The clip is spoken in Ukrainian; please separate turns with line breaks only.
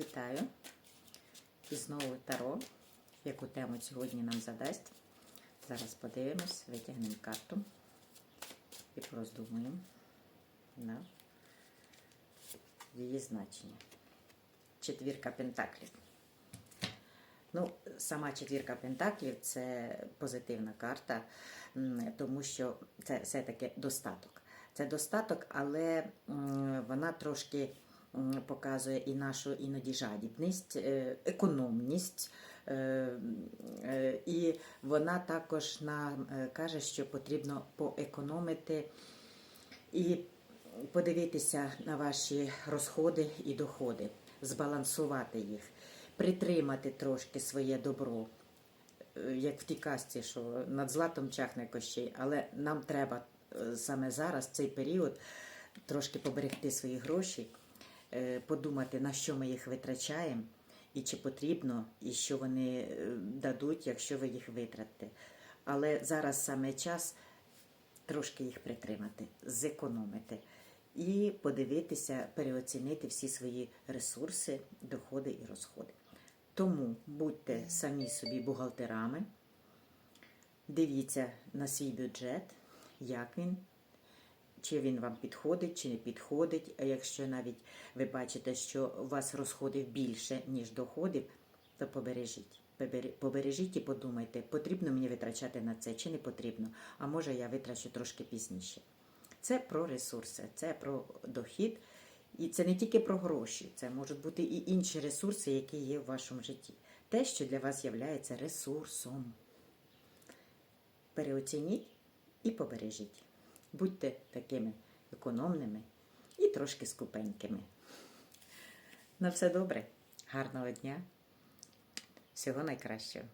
Вітаю! І знову Таро, яку тему сьогодні нам задасть. Зараз подивимось, витягнемо карту і пороздумуємо на її значення. Четвірка пентаклів. Ну, сама четвірка пентаклів це позитивна карта, тому що це все-таки достаток. Це достаток, але вона трошки показує і нашу іноді жадібність, е, економність. е, е, І вона також нам каже, що потрібно поекономити і подивитися на ваші розходи і доходи, збалансувати їх, притримати трошки своє добро. Як в тій казці, що над златом чахне кощей, але нам треба саме зараз, цей період, трошки поберегти свої гроші, подумати, на що ми їх витрачаємо, і чи потрібно, і що вони е, дадуть, якщо ви їх витратите. Але зараз саме час трошки їх притримати, зекономити і подивитися, переоцінити всі свої ресурси, доходи і розходи. Тому будьте самі собі бухгалтерами, дивіться на свій бюджет, як він, чи він вам підходить, чи не підходить. Якщо навіть ви бачите, що у вас розходів більше, ніж доходів, то побережіть. Побережіть і подумайте, потрібно мені витрачати на це чи не потрібно, а може я витрачу трошки пізніше. Це про ресурси, це про дохід. І це не тільки про гроші, це можуть бути і інші ресурси, які є в вашому житті. Те, що для вас є ресурсом. Переоцініть і побережіть. Будьте такими економними і трошки скупенькими. На все добре, гарного дня, всього найкращого.